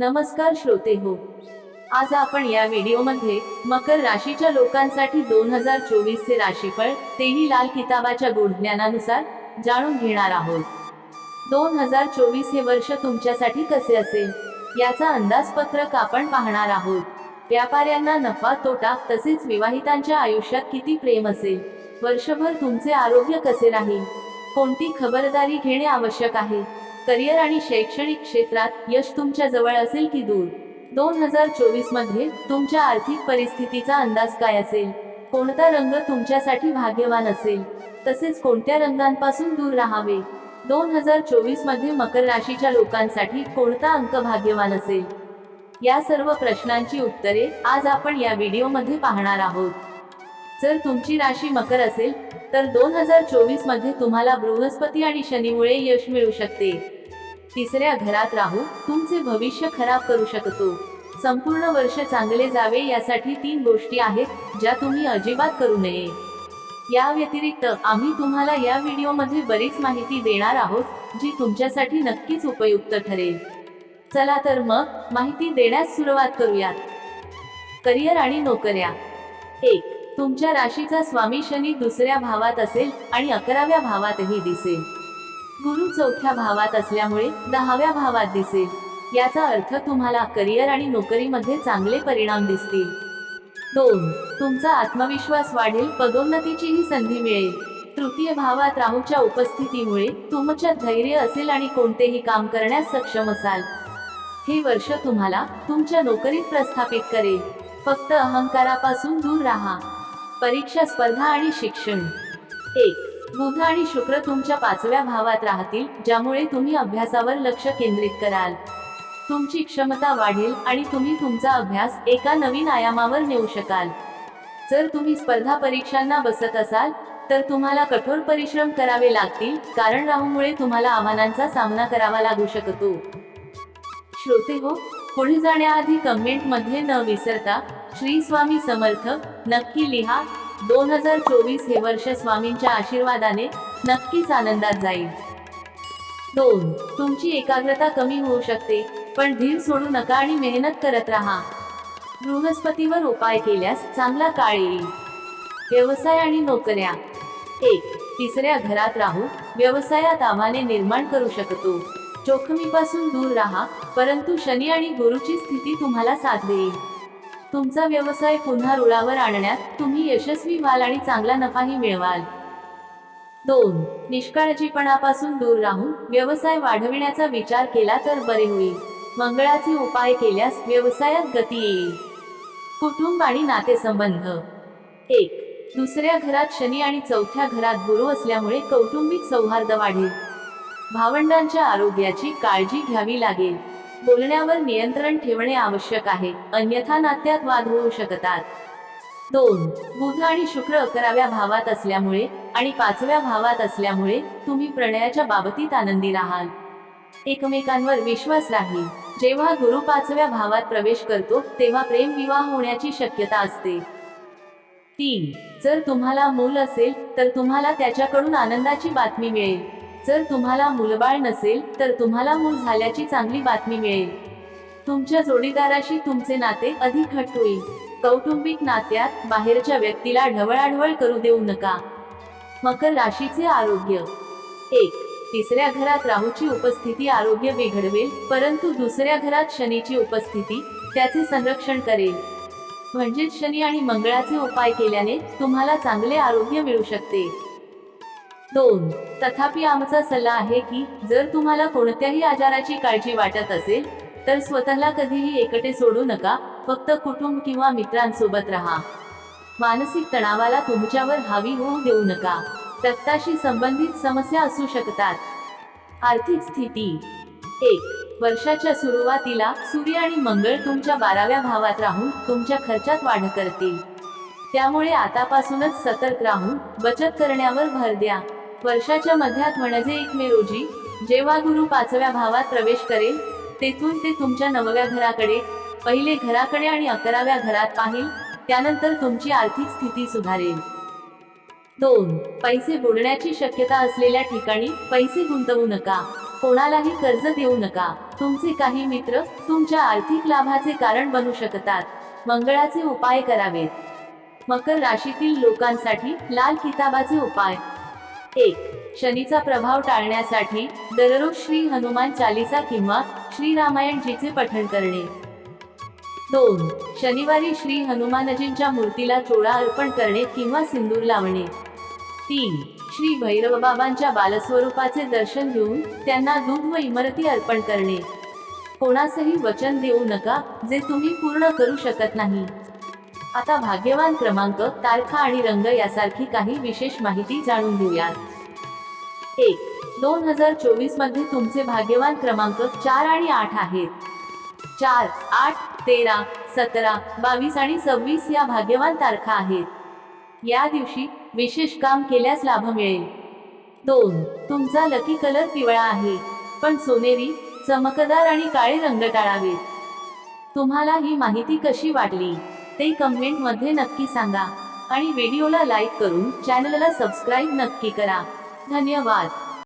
नमस्कार श्रोते हो. आज आपण या व्हिडिओमध्ये मकर राशीच्या लोकांसाठी दोन हजार चोवीस चे राशीफळ तेही लाल किताबाच्या गुणज्ञानानुसार जाणून घेणार आहोत. दोन हजार चोवीस हे वर्ष तुमच्यासाठी कसे असेल? याचा अंदाजपत्रक आपण पाहणार आहोत. व्यापाऱ्यांना नफा तोटा तसेच विवाहितांच्या आयुष्यात किती प्रेम असेल? वर्षभर तुमचे आरोग्य कसे राहील? कोणती खबरदारी घेणे आवश्यक आहे? करिअर आणि शैक्षणिक क्षेत्रात यश तुमच्या जवळ असेल की दूर? दोन हजार चोवीसमध्ये तुमच्या आर्थिक परिस्थितीचा अंदाज काय असेल? कोणता रंग तुमच्यासाठी भाग्यवान असेल? तसेच कोणत्या रंगांपासून दूर राहावे? दोन हजार चोवीसमध्ये मकर राशीच्या लोकांसाठी कोणता अंक भाग्यवान असेल? या सर्व प्रश्नांची उत्तरे आज आपण या व्हिडिओमध्ये पाहणार आहोत. जर तुमची राशी मकर असेल तर दोन हजार चोवीसमध्ये तुम्हाला बृहस्पती आणि शनीमुळे यश मिळू शकते. तिसऱ्या घरात राहू तुमचे भविष्य खराब करू शकतो. संपूर्ण वर्ष चांगले जावे यासाठी तीन गोष्टी आहेत ज्या तुम्ही अजिबात करू नये. या व्यतिरिक्त आम्ही तुम्हाला या व्हिडिओमध्ये बरीच माहिती देणार आहोत जी तुमच्यासाठी नक्कीच उपयुक्त ठरेल. चला तर मग माहिती देण्यास सुरुवात करूयात. करिअर आणि नोकऱ्या. एक तुमच्या राशीचा स्वामी शनी दुसऱ्या भावात असेल आणि अकराव्या भावातही दिसेल. गुरु चौथ्या भावात असल्यामुळे दहाव्या भावात दिसेल. याचा अर्थ तुम्हाला करिअर आणि नोकरीमध्ये चांगले परिणाम दिसतील. दोन तुमचा आत्मविश्वास वाढेल पदोन्नतीचीही संधी मिळेल. तृतीय भावात राहूच्या उपस्थितीमुळे तुमच्यात धैर्य असेल आणि कोणतेही काम करण्यास सक्षम असाल. हे वर्ष तुम्हाला तुमच्या नोकरीत प्रस्थापित करेल. फक्त अहंकारापासून दूर राहा. परीक्षा स्पर्धा आणि शिक्षण. एक बुध आणि शुक्र तुमच्या पाचव्या भावात राहतील ज्यामुळे तुम्ही अभ्यासावर लक्ष केंद्रित कराल. तुमची क्षमता वाढेल आणि तुम्ही तुमचा अभ्यास एका नवीन आयामावर नेऊ शकाल. जर तुम्ही स्पर्धा परीक्षांना बसत असाल तर तुम्हाला कठोर परिश्रम करावे लागतील कारण राहूमुळे तुम्हाला आव्हानांचा सामना करावा लागू शकतो. श्रोते हो पुढे जाण्याआधी कमेंटमध्ये न विसरता श्री स्वामी समर्थ नक्की लिहा. दोन हजार चोवीस हे वर्ष स्वामींच्या आशीर्वादाने नक्कीच आनंदात जाईल. दोन. तुमची एकाग्रता कमी होऊ शकते पण धीर सोडू नका आणि मेहनत करत राहा. बृहस्पतीवर उपाय केल्यास चांगला काळ येईल. व्यवसाय आणि नोकऱ्या. एक. तिसऱ्या घरात राहू व्यवसायात आव्हाने निर्माण करू शकतो. जोखमीपासून दूर राहा परंतु शनी आणि गुरुची स्थिती तुम्हाला साथ देईल. तुमचा व्यवसाय पुन्हा रुळावर आणण्यात तुम्ही यशस्वी व्हाल आणि चांगला नफाही मिळवाल. दोन निष्काळजीपणापासून दूर राहून व्यवसाय वाढविण्याचा विचार केला तर बरे होईल. मंगळाचे उपाय केल्यास व्यवसायात गती येईल. कुटुंब आणि नातेसंबंध. एक दुसऱ्या घरात शनी आणि चौथ्या घरात गुरु असल्यामुळे कौटुंबिक सौहार्द वाढेल. भावंडांच्या आरोग्याची काळजी घ्यावी लागेल. बोलण्यावर नियंत्रण ठेवणे आवश्यक आहे अन्यथा नात्यात वाद होऊ शकतात. दोन बुध आणि शुक्र अकराव्या भावात असल्यामुळे आणि पाचव्या भावात असल्यामुळे तुम्ही प्रणयाच्या बाबतीत आनंदी राहाल. एकमेकांवर विश्वास राहील. जेव्हा गुरु पाचव्या भावात प्रवेश करतो तेव्हा प्रेम विवाह होण्याची शक्यता असते. तीन जर तुम्हाला मूल असेल तर तुम्हाला त्याच्याकडून आनंदाची बातमी मिळेल. जर तुम्हाला मुलबाळ नसेल तर तुम्हाला मूल झाल्याची चांगली बातमी मिळेल. तुमच्या जोडीदाराशी तुमचे नाते अधिक घट्ट होईल. कौटुंबिक नात्यात बाहेरच्या व्यक्तीला ढवळाढवळ करू देऊ नका. मकर राशीचे आरोग्य. एक तिसऱ्या घरात राहूची उपस्थिती आरोग्य बिघडवेल परंतु दुसऱ्या घरात शनीची उपस्थिती त्याचे संरक्षण करेल. म्हणजेच शनी आणि मंगळाचे उपाय केल्याने तुम्हाला चांगले आरोग्य मिळू शकते. दोन. तथापि आमचा सल्ला आहे की जर तुम्हाला कोणत्याही आजाराची काळजी वाटत असेल तर स्वतःला कधीही एकटे सोडू नका फक्त कुटुंब किंवा मित्रांसोबत राहा. मानसिक तणावाला तुमच्यावर हावी होऊ देऊ नका. रक्ताशी संबंधित समस्या असू शकतात. आर्थिक स्थिती. एक. वर्षाच्या सुरुवातीला सूर्य आणि मंगळ तुमच्या बाराव्या भावात राहून तुमच्या खर्चात वाढ करतील. त्यामुळे आतापासूनच सतर्क राहून बचत करण्यावर भर द्या. वर्षाच्या मध्यात म्हणजे एक मे रोजी जेव्हा गुरु पाचव्या भावात प्रवेश करेल तेथून ते तुमच्या नवव्या घराकडे पहिले घराकडे आणि अकराव्या घरात पाहिल त्यानंतर तुमची आर्थिक स्थिती सुधारेल. दोन पैसे बुडण्याची शक्यता असलेल्या ठिकाणी पैसे गुंतवू नका. कोणालाही कर्ज देऊ नका. तुमचे काही मित्र तुमच्या आर्थिक लाभाचे कारण बनू शकतात. मंगळाचे उपाय करावेत. मकर राशीतील लोकांसाठी लाल किताबाचे उपाय. एक. शनीचा प्रभाव टाळण्यासाठी दररोज श्री हनुमान चालिसा किंवा श्री रामायणजीचे पठण करणे. दोन. शनिवारी श्री हनुमानजींच्या मूर्तीला चोळा अर्पण करणे किंवा सिंदूर लावणे. तीन. श्री भैरवबाबांच्या बालस्वरूपाचे दर्शन घेऊन त्यांना दूध व इमरती अर्पण करणे. कोणासही वचन देऊ नका जे तुम्ही पूर्ण करू शकत नाही. आता भाग्यवान क्रमांक तारखा आणि रंग यासारखी काही विशेष माहिती जाणून घेऊयात. एक दोन हजार चोवीसमध्ये तुमचे भाग्यवान क्रमांक चार आणि आठ आहेत. चार आठ तेरा सतरा बावीस आणि सव्वीस या भाग्यवान तारखा आहेत. या दिवशी विशेष काम केल्यास लाभ मिळेल. दोन तुमचा लकी कलर पिवळा आहे पण सोनेरी चमकदार आणि काळे रंग टाळावेत. तुम्हाला ही माहिती कशी वाटली? ते कमेंटमध्ये नक्की सांगा. आणि व्हिडिओला लाईक करून चॅनलला सबस्क्राईब नक्की करा. धन्यवाद.